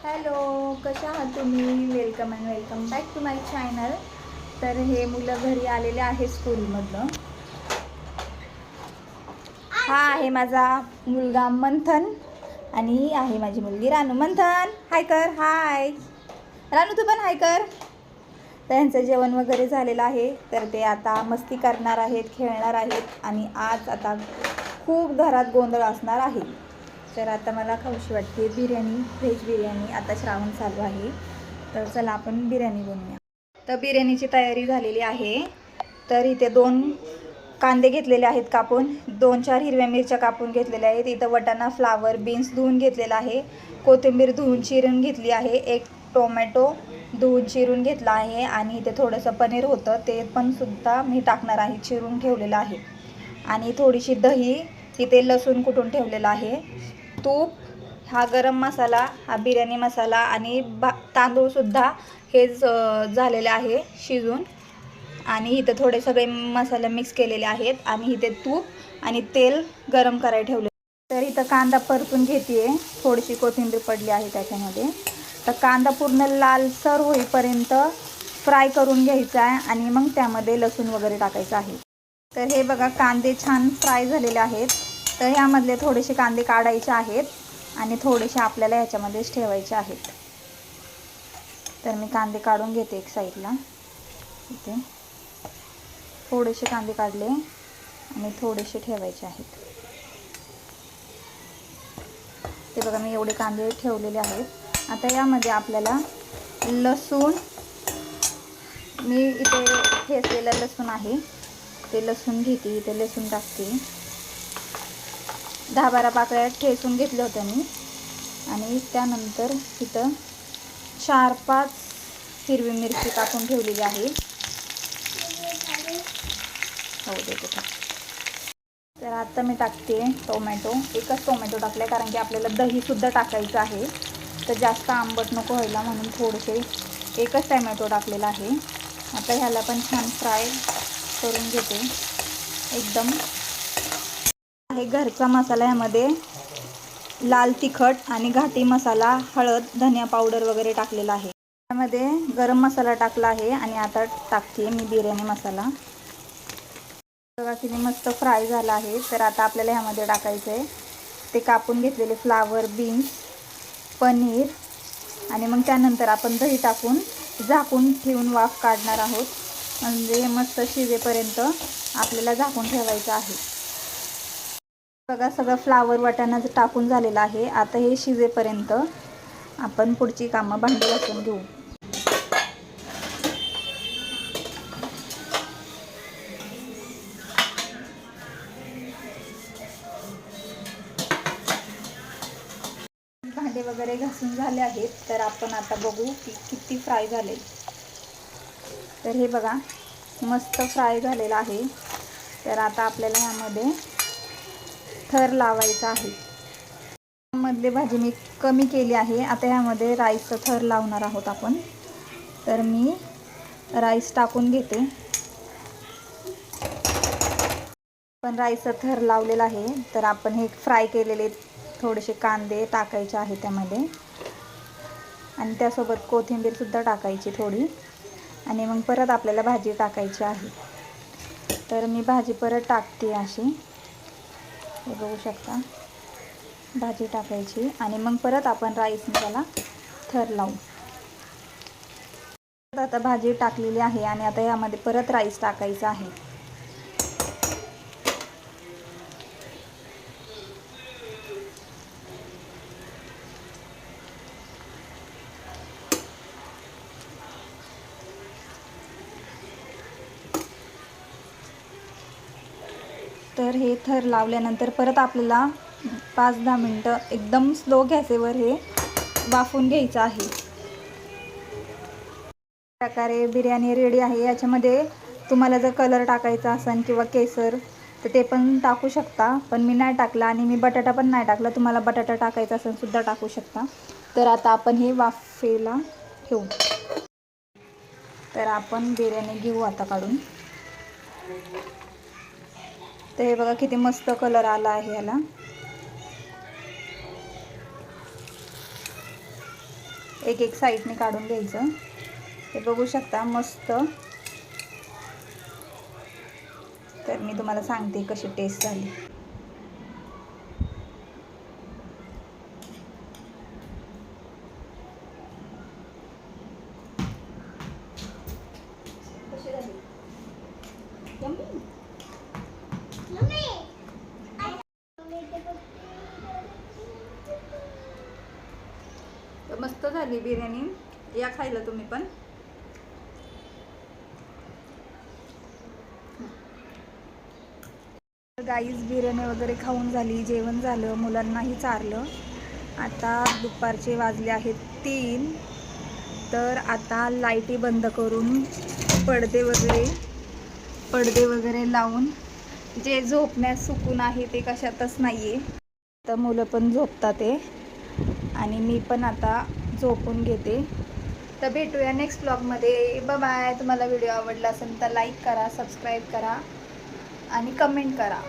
Hello कशा आहात तुम्ही? Welcome and welcome back to my channel तर हे मुलं घरी आलेले आहे स्कूलमधनं. हा आहे माझा मुलगा मंथन आणि ही आहे माझी मुलगी रानू. मंथन हाय कर हाय रानू तू पण हाय कर. त्यांचं जेवण वगैरे झालेलं आहे. तर ते आता मस्ती करणार आहेत खेळणार आहेत आणि आज आता खूप घरात गोंधळ असणार आहे. तर आता मला खाऊशी वाटते. बिर्याणी व्हेज बिर्याणी आता श्रावण चालू आहे. तर चला आपण बिर्याणी बनवूया. तर बिर्याणीची तयारी झालेली आहे. तर इथे दोन कांदे घेतलेले आहेत कापून. दोन चार हिरव्या मिरच्या कापून घेतलेल्या आहेत. इथं वटाणा फ्लावर बीन्स धुवून घेतलेला आहे. कोथिंबीर धुवून चिरून घेतली आहे. एक टोमॅटो धुवून चिरून घेतला आहे. आणि इथे थोडंसं पनीर होतं. ते पण सुद्धा मी टाकणार आहे. चिरून ठेवलेलं आहे. आणि थोडीशी दही इथे लसूण कुटून ठेवलेलं आहे. तूप हा गरम मसाला हा बिर्याणी मसाला आणि भा तांदूळसुद्धा हे झालेलं झालेले आहे शिजून. आणि इथं थोडे सगळे मसाले मिक्स केलेले आहेत आणि इथे तूप आणि तेल गरम करायला ठेवले तर इथं कांदा परतून घेते थोडीशी कोथिंबीर पडली आहे त्याच्यामध्ये. तर कांदा पूर्ण लालसर होईपर्यंत फ्राय करून घ्यायचा आहे आणि मग त्यामध्ये लसूण वगैरे टाकायचं आहे. तर हे बघा कांदे छान फ्राय झालेले आहेत. तर ह्यामधले थोडेसे कांदे काढायचे आहेत आणि थोडेसे आपल्याला ह्याच्यामध्येच ठेवायचे आहेत. तर मी कांदे काढून घेते एक साईडला. इथे. थोडेसे कांदे काढले आणि थोडेसे ठेवायचे आहेत. ते बघा मी एवढे कांदे ठेवलेले आहेत. आता यामध्ये आपल्याला लसूण मी इथे ठेचलेलं लसूण आहे. ते लसूण घेते इथे लसूण टाकते. दहा बारा पाकळ्या ठेचून घेतल्या होत्या मी. आणि त्यानंतर इथं चार पाच हिरवी मिरची टाकून ठेवलेली आहे. हो देते तर आता मी टाकते टोमॅटो. एकच टोमॅटो टाकला कारण की आपल्याला दहीसुद्धा टाकायचं आहे. तर जास्त आंबट नको व्हायला म्हणून थोडेसे एकच टोमॅटो टाकलेला आहे. आता ह्याला पण छान फ्राय करून घेते. एकदम आहे घरचा मसाला यामध्ये. लाल तिखट आणि घाटी मसाला हळद धनिया पावडर वगैरे टाकलेला आहे. त्यामध्ये गरम मसाला टाकला आहे आणि आता टाकते मी बिर्याणी मसाला. बघा किती मस्त फ्राय झाला आहे. तर आता आपल्याला ह्यामध्ये टाकायचं आहे ते कापून घेतलेले फ्लावर बीन्स पनीर आणि मग त्यानंतर आपण दही टाकून झाकून ठेवून वाफ काढणार आहोत. म्हणजे मस्त शिजेपर्यंत आपल्याला झाकून ठेवायचं आहे. बघा सगळं फ्लावर वाटाणा टाकून झालेलं आहे. आता हे शिजेपर्यंत आपण पुढची कामं भांडी घासून घेऊ. भांडे वगैरे घासून झाले आहेत तर आपण आता बघू की किती फ्राय झाले. तर हे बघा मस्त फ्राय झालेलं आहे. तर आता आपल्याला ह्यामध्ये थर लावायचा आहे. मधली भाजी मी कमी केली आहे. आता ह्यामध्ये राईसचं थर लावणार आहोत आपण. तर मी राईस टाकून घेते. पण राईसचा थर लावलेला आहे. तर आपण हे फ्राय केलेले थोडेसे कांदे टाकायचे आहे त्यामध्ये. आणि त्यासोबत कोथिंबीरसुद्धा टाकायची थोडी. आणि मग परत आपल्याला भाजी टाकायची आहे. तर मी भाजी परत टाकते अशी. हे बघू शकता. भाजी टाकायची आणि मग परत आपण राईस त्याला थर लावू. आता भाजी टाकलेली आहे आणि आता यामध्ये परत राईस टाकायचा आहे. तर हे थर लावल्यानंतर परत आपल्याला पाच दहा मिनटं एकदम स्लो गॅसेवर हे वाफून घ्यायचं आहे. प्रकारे बिर्याणी रेडी आहे. याच्यामध्ये तुम्हाला जर कलर टाकायचा असेल किंवा केसर तर ते पण टाकू शकता. पण मी नाही टाकला आणि मी बटाटा पण नाही टाकला. तुम्हाला बटाटा टाकायचा असेल सुद्धा टाकू शकता. तर आता आपण हे वाफेला ठेवू. तर आपण बिर्याणी घेऊ आता काढून. तर हे बघा किती मस्त कलर आला आहे ह्याला एक एक साईडने काढून घ्यायचं. ते बघू शकता मस्त. तर मी तुम्हाला सांगते कशी टेस्ट झाली. झाली बिर्याणी या खायला तुम्ही पण. गाईच बिर्याणी वगैरे खाऊन झाली जेवण झालं मुलांनाही चारलं. आता दुपारचे वाजले आहेत तीन. तर आता लाईटी बंद करून पडदे वगैरे पडदे वगैरे लावून जे झोपण्यास सुकून आहे ते कशातच नाही आहे तर मुलं पण झोपतात आहे. आणि मी पण आता झोपून घेते. तर भेटूया नेक्स्ट ब्लॉगमध्ये बाय तुम्हाला व्हिडिओ आवडला असेल तर लाईक करा सबस्क्राईब करा आणि कमेंट करा.